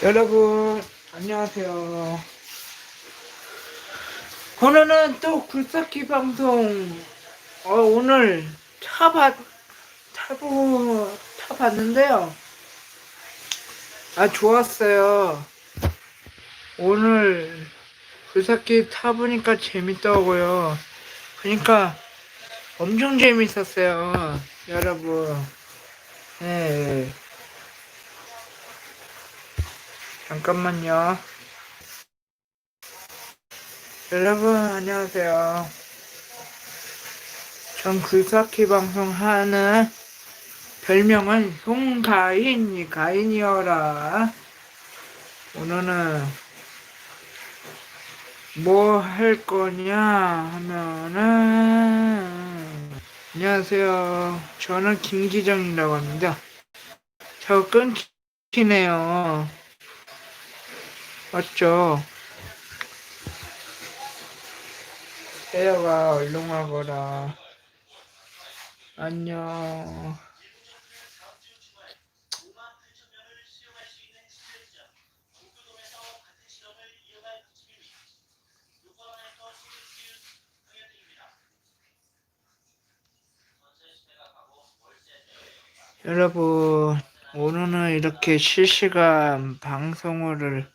여러분 안녕하세요. 오늘은 또 굴삭기 방송 어, 오늘 타봤 타보 타봤는데요. 아 좋았어요. 오늘 굴삭기 타보니까 재밌더라고요. 그러니까 엄청 재밌었어요, 여러분. 네. 잠깐만요. 여러분, 안녕하세요. 전 굴삭기 방송하는 별명은 송가인, 가인이어라. 오늘은 뭐 할 거냐 하면은, 안녕하세요. 저는 김기정이라고 합니다. 저 끊기네요. 맞죠? 때려가 얼렁하거라. 안녕. 여러분, 오늘은 이렇게 실시간 방송을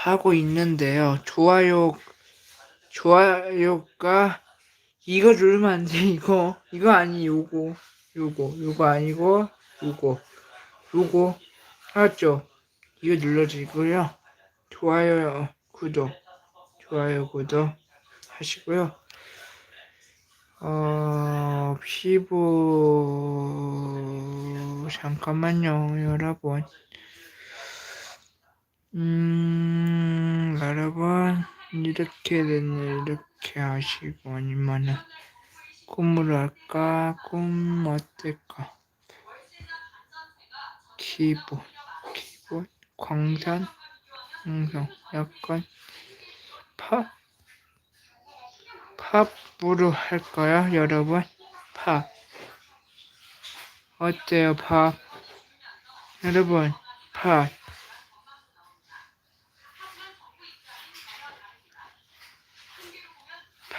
하고 있는데요. 좋아요, 좋아요가 이거 누르면 안 돼. 이거 이거 아니 요거 요거 요거 아니고 요거 요거 알았죠? 이거 눌러주고요. 좋아요, 구독, 좋아요, 구독 하시고요. 어 피부 잠깐만요, 여러분. 음, 여러분, 이렇게 됐네. 이렇게 하시고, 아니면은, 꿈을 할까? 꿈 어떨까? 기본, 기본, 광산, 항상, 약간, 팝? 팝으로 할까요, 여러분? 팝. 어때요, 팝? 여러분, 팝.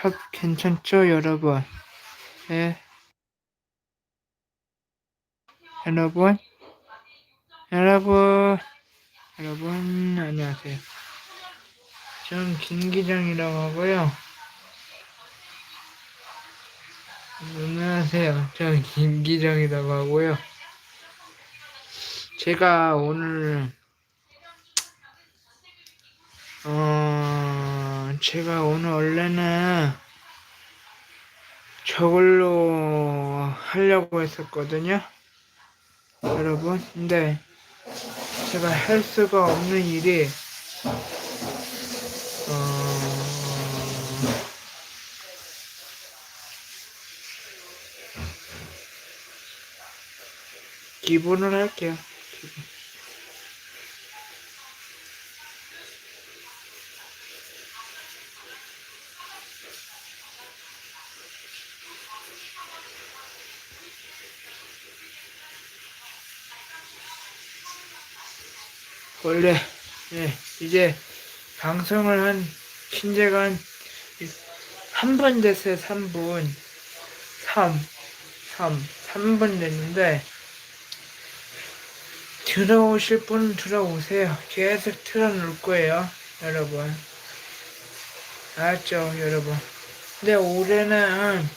팝 괜찮죠, 여러분? 예. 여러분, 여러분, 여러분, 안녕하세요. 저는 김기정이라고 하고요. 안녕하세요. 저는 김기정이라고 하고요. 제가 오늘, 어, 제가 오늘 원래는 저걸로 하려고 했었거든요. 여러분. 근데 제가 할 수가 없는 일이, 어, 기본을 할게요. 기본. 원래 예, 이제 방송을 한 신제가 한한 번 됐어요 3분. 3 3 3분 됐는데 들어오실 분은 들어오세요. 계속 틀어놓을 거예요 여러분. 알았죠 여러분? 근데 올해는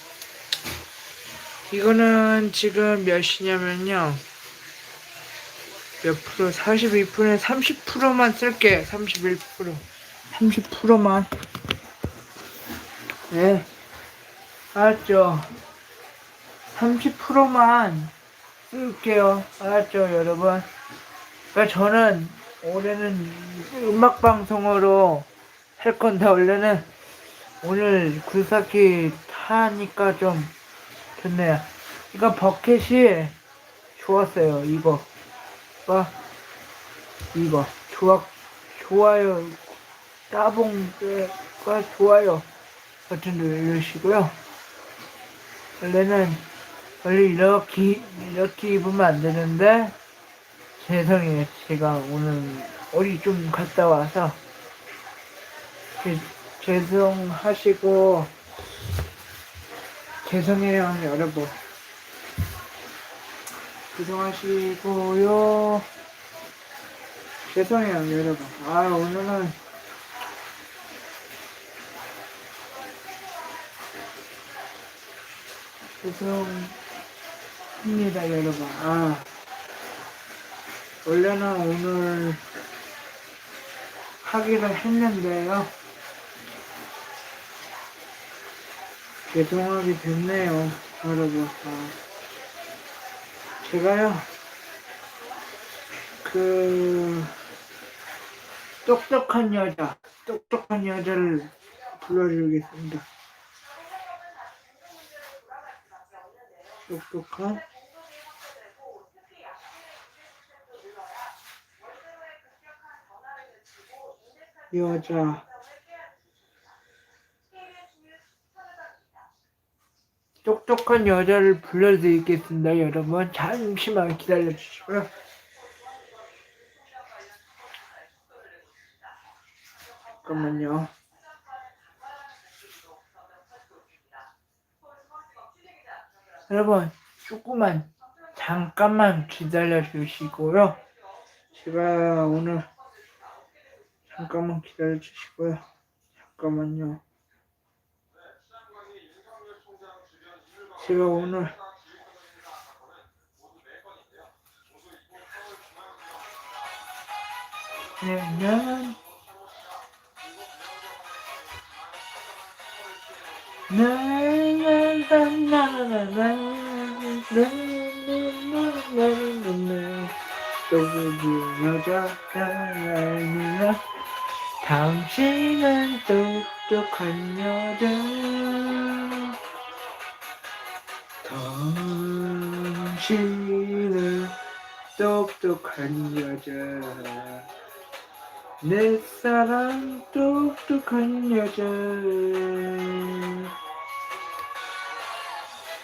이거는 지금 몇 시냐면요 몇 프로? 42%에 30%만 쓸게. 31%. 30%만. 네. 알았죠? 30%만 쓸게요. 알았죠, 여러분? 그러니까 저는 올해는 음악 방송으로 할 건데 원래는 오늘 굴삭기 타니까 좀 좋네요. 이거 버켓이 좋았어요. 이거. 봐 이거 좋아 좋아요 따봉과 좋아요 버튼 누르시고요 원래는 원래 이렇게 이렇게 입으면 안 되는데 죄송해요. 제가 오늘 어디 좀 갔다 와서 죄, 죄송하시고 죄송해요 여러분. 죄송하시고요. 죄송해요 여러분. 아 오늘은 죄송합니다 여러분. 아 원래는 오늘 하기로 했는데요. 죄송하게 됐네요, 여러분. 아, 제가요, 그, 똑똑한 여자, 똑똑한 여자를 불러드리겠습니다. 똑똑한 여자. 똑똑한 여자를 불러드리겠습니다, 여러분. 잠시만 기다려주시고요. 잠깐만요. 여러분, 조금만, 잠깐만 기다려주시고요. 제가 오늘, 잠깐만 기다려주시고요. 잠깐만요. 제가 오늘 나는 당신은 똑똑한 여자. 당신은 똑똑한 여자. 내 사랑 똑똑한 여자.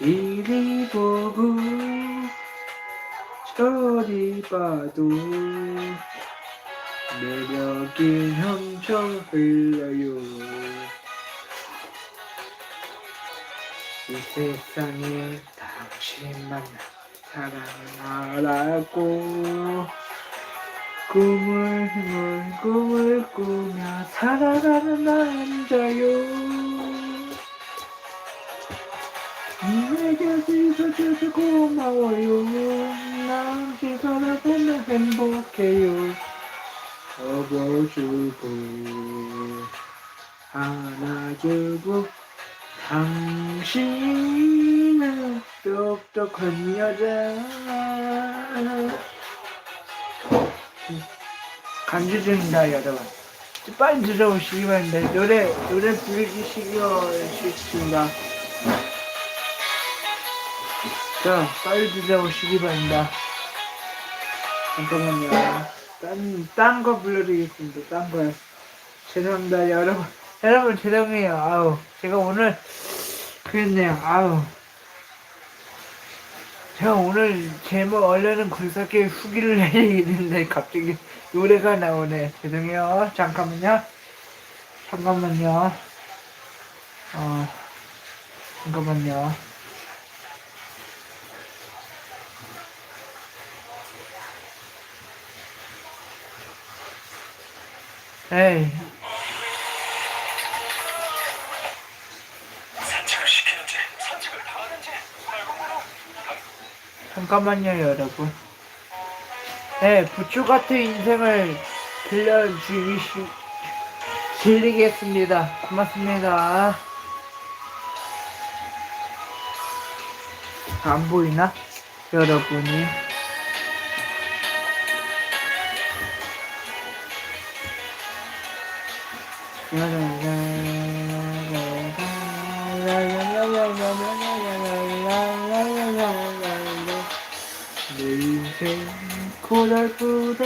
이리 보고 저리 봐도 매력이 엄청 흘러요. 이 세상에 당신 만 사랑하라고 꿈을 꿈을 꿈을 꾸며 살아가는 남자요. 내 곁에 있어줘서 고마워요. 난 지금을 보면 행복해요. 업어주고 안아주고 당신은 똑똑한 여자 간주 중입니다 여러분. 빨리 들어오시기 바랍니다 노래 노래 부르기 싫으십니다. 자 빨리 들어오시기 바랍니다. 잠깐만요. 딴, 딴 거 불러드리겠습니다. 딴 거요 죄송합니다 여러분. 여러분 죄송해요. 아우 제가 오늘 그랬네요. 아우 제가 오늘 제목 원래는 굴삭게 후기를 내리는데 갑자기 노래가 나오네. 죄송해요. 잠깐만요. 잠깐만요. 어 잠깐만요. 에이 잠깐만요, 여러분. 네, 부추 같은 인생을 들려주시, 들리겠습니다. 고맙습니다. 안 보이나? 여러분이. 내 인생 고달보다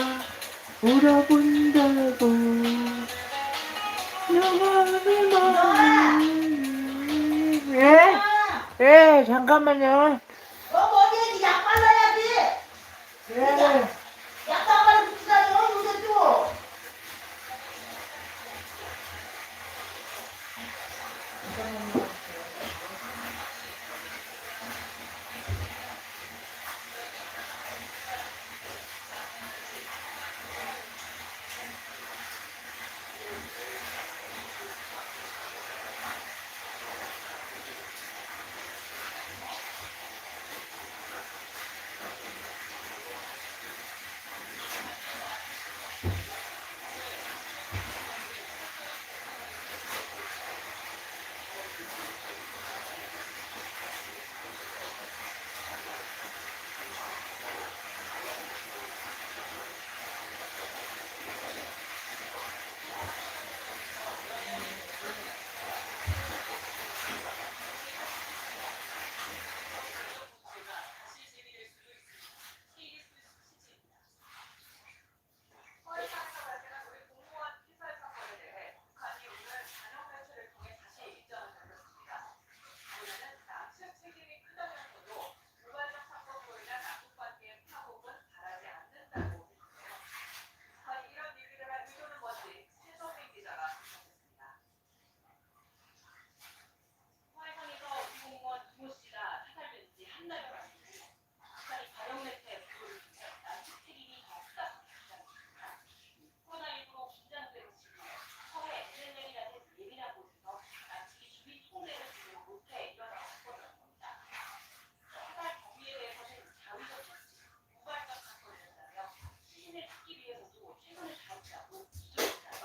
울어본다고. 영원히 마음 예? 예 잠깐만요. 너 머리에 약 발라야지. 예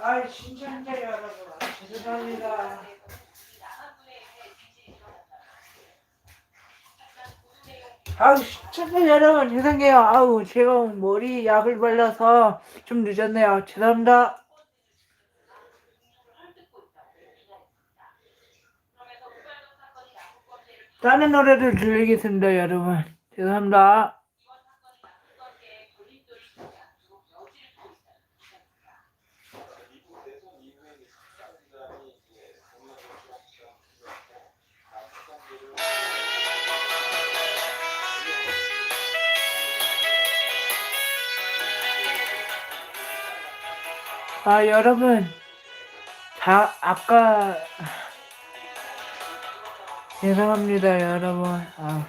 아, 신청자 여러분, 죄송합니다. 아우, 신청자 여러분, 죄송해요. 아우, 제가 머리 약을 발라서 좀 늦었네요. 죄송합니다. 다른 노래를 들리겠습니다, 여러분. 죄송합니다. 아 여러분. 다 아까. 죄송합니다 여러분. 아.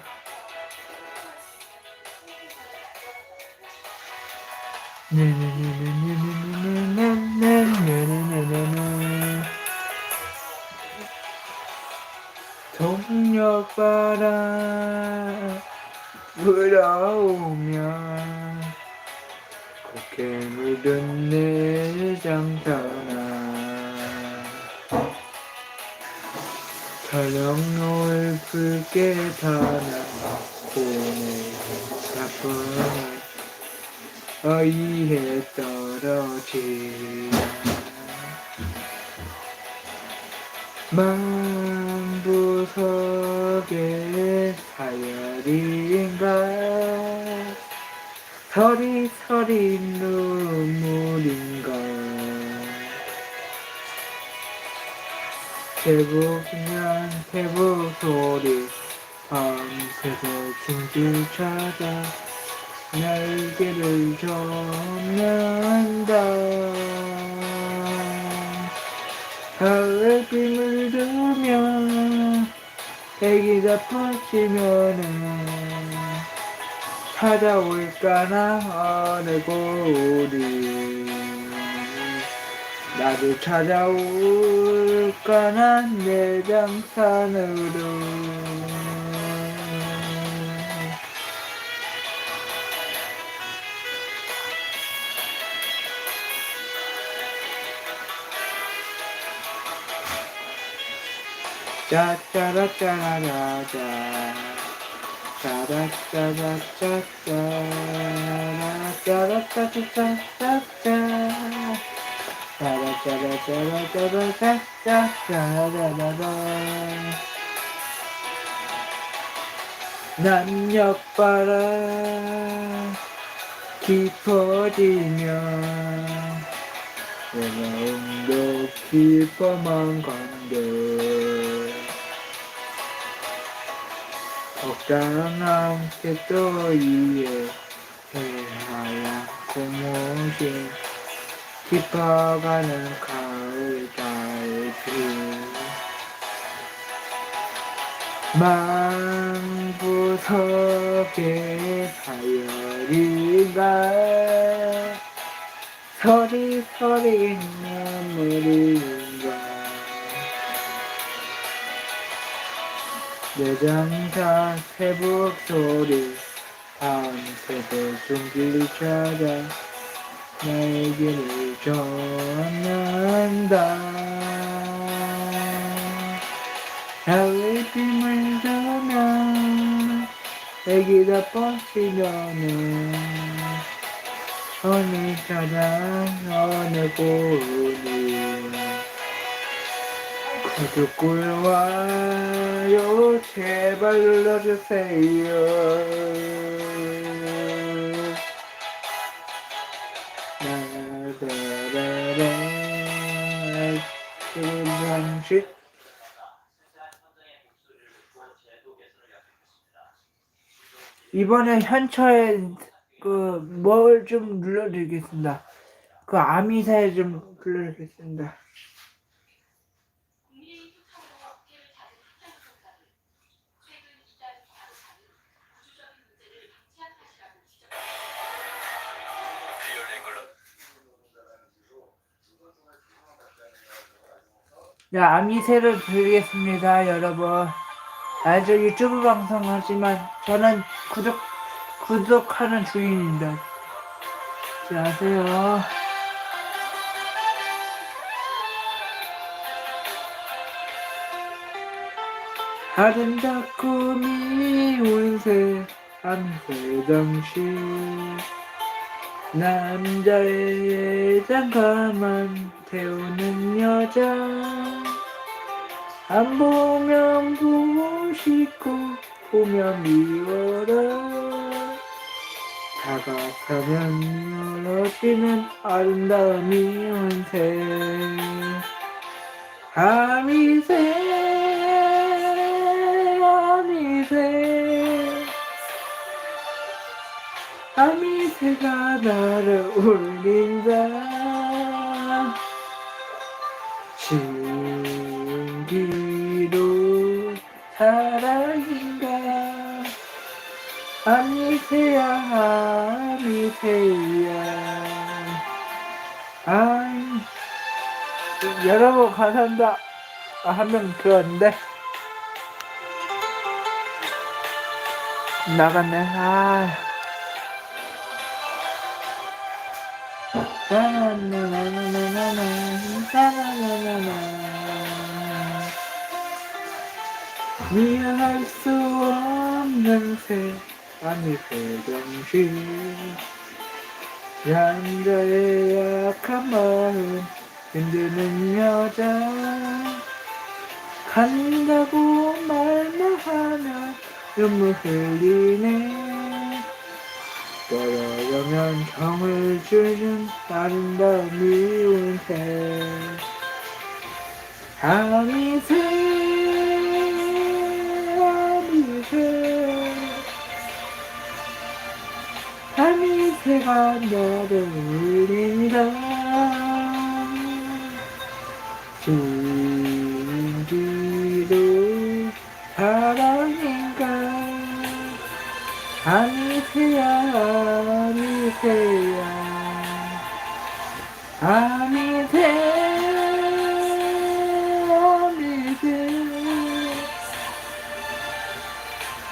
동력바람 불어오면 깨물던 내 잠바나. 탈영로을 붉게 타나. 오늘 사파 어이에 떨어지나. 만부석의 하열이 서리 서리 눈물인가? 대북이면 대북 소리 밤새서 중길 찾아 날개를 접는다. 가을 빔을 들며 애기가 퍼지면은 찾아올까나? 어느 곳이. 나도 찾아올까나? 내 장산으로. 짜짜라짜라라짜 남녘바람 깊어지면 내 마음도 깊어만 간대 적당한 쇳더위에 새하얀 고무신 깊어가는 가을 달빛 만구석의 하열이가 서리서리 눈물인 내장사 새벽 소리. 밤새도 찾아 나의 길을 줬는다. 가을 빔을 들면 애기가 뻗치려는 어느 사랑 어느 곳이 구독을 와요 제발 눌러주세요 이번에 현처에 그뭘 좀 눌러드리겠습니다. 그 아미사에 좀 불러드리겠습니다. 네, 자, 아미새를 드리겠습니다, 여러분. 아주 유튜브 방송하지만 저는 구독, 구독하는 주인입니다. 자, 아세요. 아름답고 미운 새, 한새 정신. 남자의 장가만 태우는 여자. 안 보면 보고 싶고 보면 미워라. 다가서면 멀어지는 아름다운 새 아미새 아미새 아미 새가 나를 울린다. 신기로 사랑인가? 아미새야 아미새야. 아이 여러분 감사합니다. 아, 한명 들었는데. 나갔네. 아 미안할 수 없는 새 아니 새정신 남자의 약한 마음 흔드는 여자 간다고 말만 하면 눈물 흘리네 떨어져면 정을 주는 아름다운 새 아미새 아미새. 아미새가 나를 울린다 아미새야 아미새야. 아미새 아미새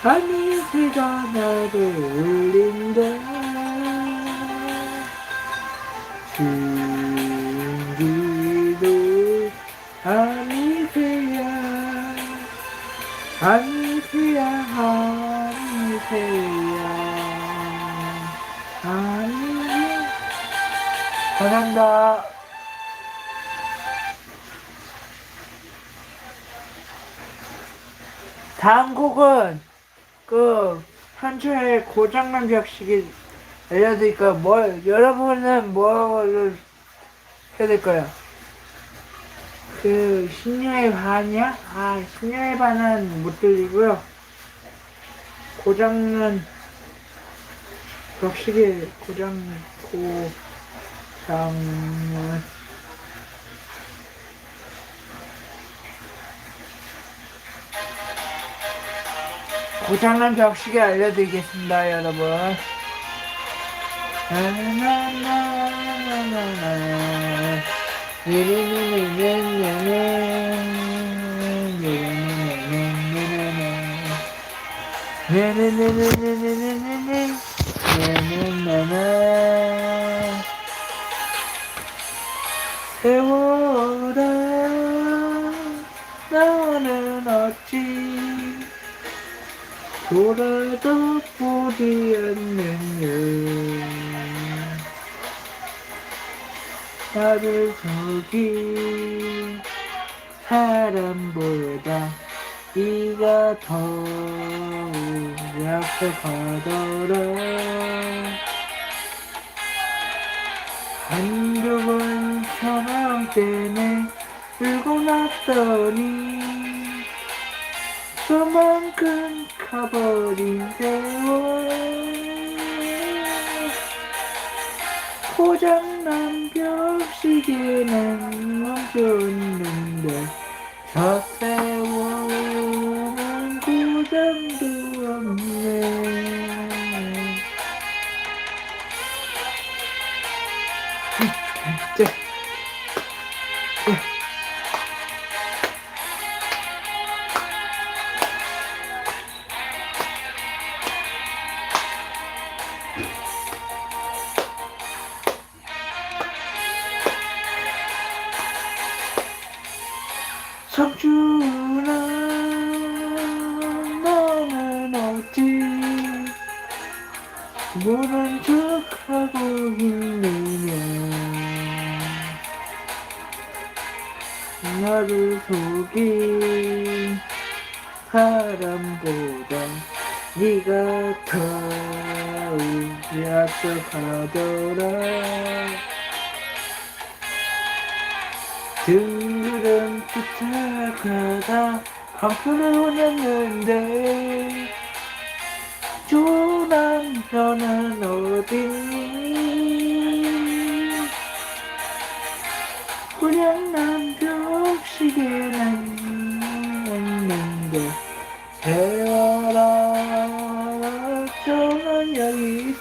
아미새가 나를 울린다. 신기로 아미새야. 아미새야 아미새야 사합니다 다음 곡은 그 현주의 고장난 벽식이 알려드릴까요? 뭘 여러분은 뭐를 해야 될까요? 그 신녀의 반이야? 아 신녀의 반은 못 들리고요. 고장난 벽식이 고장 고 장은 고장난 벽식이 알려드리겠습니다, 여러 돌아도 보지 않느냐 나를 속이 사람보다 네가 더 약속하더라. 한두 번 사랑 때문에 울고 났더니 그만큼 가버린 세월 고장난 벽시계는 멈췄는데 더 약속하더라. 들은 부탁하다. 강수를 보냈는데 조난 너는 어딨니 그냥 난 벽시계는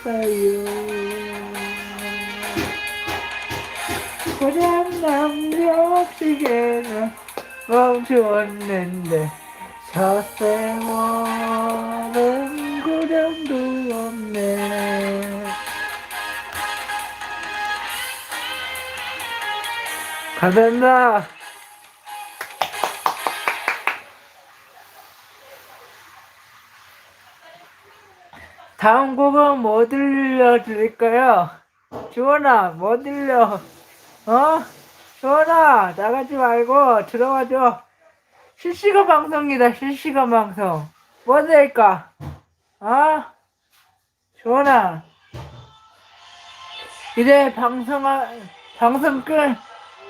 있어요 그냥 난 벽시계는 멈추었는데 저 세월은 고정도 없네 감사합니다. 다음 곡은 뭐 들려드릴까요? 주원아, 뭐 들려? 어? 주원아, 나가지 말고 들어와줘. 실시간 방송이다, 실시간 방송. 뭐 될까? 어? 주원아. 이제 방송, 방송 끝.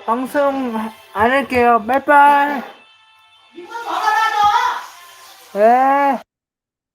방송 안 할게요. 빠이빠이. 네.